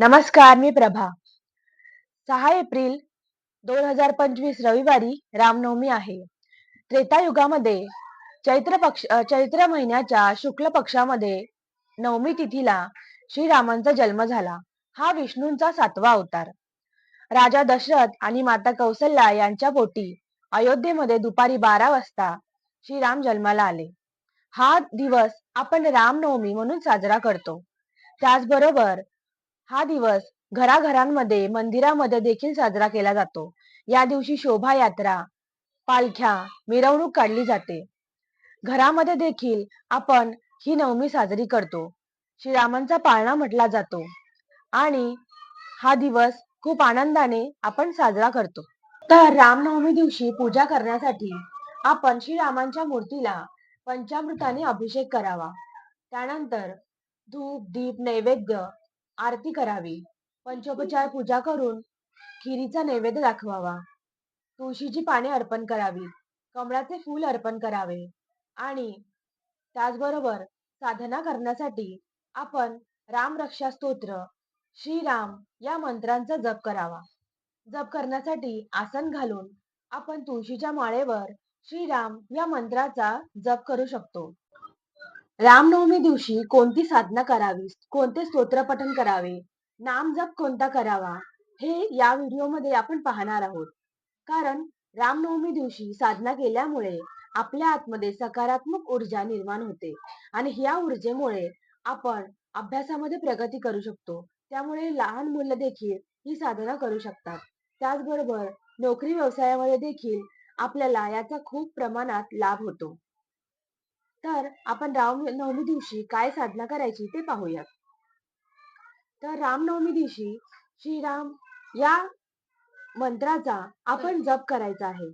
नमस्कार मी प्रभा. सहा एप्रिल दोन हजार पंचवीस रविवारी रामनवमी आहे. त्रेतायुगामध्ये चैत्र पक्ष चैत्र महिन्याच्या शुक्ल पक्षामध्ये नवमी तिथीला श्रीरामांचा जन्म झाला. हा विष्णूंचा सातवा अवतार. राजा दशरथ आणि माता कौसल्या यांच्या पोटी अयोध्येमध्ये दुपारी बारा वाजता श्रीराम जन्माला आले. हा दिवस आपण रामनवमी म्हणून साजरा करतो. त्याचबरोबर हा दिवस घराघरांमध्ये मंदिरामध्ये देखील साजरा केला जातो. या दिवशी शोभायात्रा पालख्या मिरवणूक काढली जाते. घरामध्ये देखील आपण ही नवमी साजरी करतो. श्रीरामांचा पाळणा म्हटला जातो. आणि हा दिवस खूप आनंदाने आपण साजरा करतो. तर रामनवमी दिवशी पूजा करण्यासाठी आपण श्रीरामांच्या मूर्तीला पंचामृताने अभिषेक करावा. त्यानंतर धूप दीप नैवेद्य आरती करावी. पंचोपचार पूजा करून खिरीचा नैवेद्य दाखवावा. तुळशीची पाने अर्पण करावी. कमळाचे फूल अर्पण करावे. आणि त्याचबरोबर साधना करण्यासाठी आपण रामरक्षा स्तोत्र श्रीराम या मंत्रांचा जप करावा. जप करण्यासाठी आसन घालून आपण तुळशीच्या माळेवर श्रीराम या मंत्राचा जप करू शकतो. रामनवमी दिवशी कोणती साधना करावी? कोणते स्तोत्रपठन करावे? नाम जप कोणता करावा? हे या व्हिडिओमध्ये आपण पाहणार आहोत. कारण रामनवमी दिवशी साधना केल्यामुळे आपल्या आतमध्ये सकारात्मक ऊर्जा निर्माण होते. आणि ह्या ऊर्जेमुळे आपण अभ्यासामध्ये प्रगती करू शकतो. त्यामुळे लहान मुलं देखील ही साधना करू शकतात. त्याचबरोबर नोकरी व्यवसायामध्ये देखील आपल्याला याचा खूप प्रमाणात लाभ होतो. तर आपण रामनवमी दिवशी काय साधना करायची ते पाहूयात. तर रामनवमी दिवशी श्रीराम या मंत्राचा आपण जप करायचा आहे.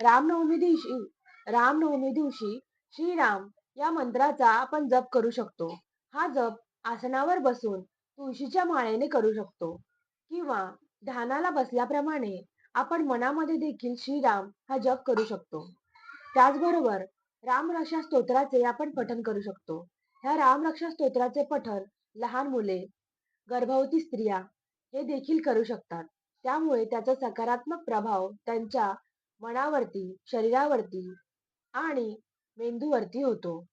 रामनवमी दिवशी रामनवमी दिवशी श्रीराम या मंत्राचा आपण जप करू शकतो. हा जप आसनावर बसून तुळशीच्या माळेने करू शकतो. किंवा ध्यानाला बसल्याप्रमाणे आपण मनामध्ये देखील श्रीराम हा जप करू शकतो. त्याचबरोबर रामरक्षा स्तोत्राचे आपण पठन करू शकतो. ह्या रामरक्षा स्तोत्राचे पठन लहान मुले गर्भवती स्त्रिया हे देखील करू शकतात. त्यामुळे त्याचा सकारात्मक प्रभाव त्यांच्या मनावरती शरीरावरती आणि मेंदूवरती होतो.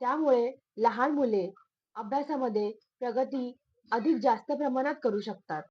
त्यामुळे लहान मुले अभ्यासामध्ये प्रगती अधिक जास्त प्रमाणात करू शकतात.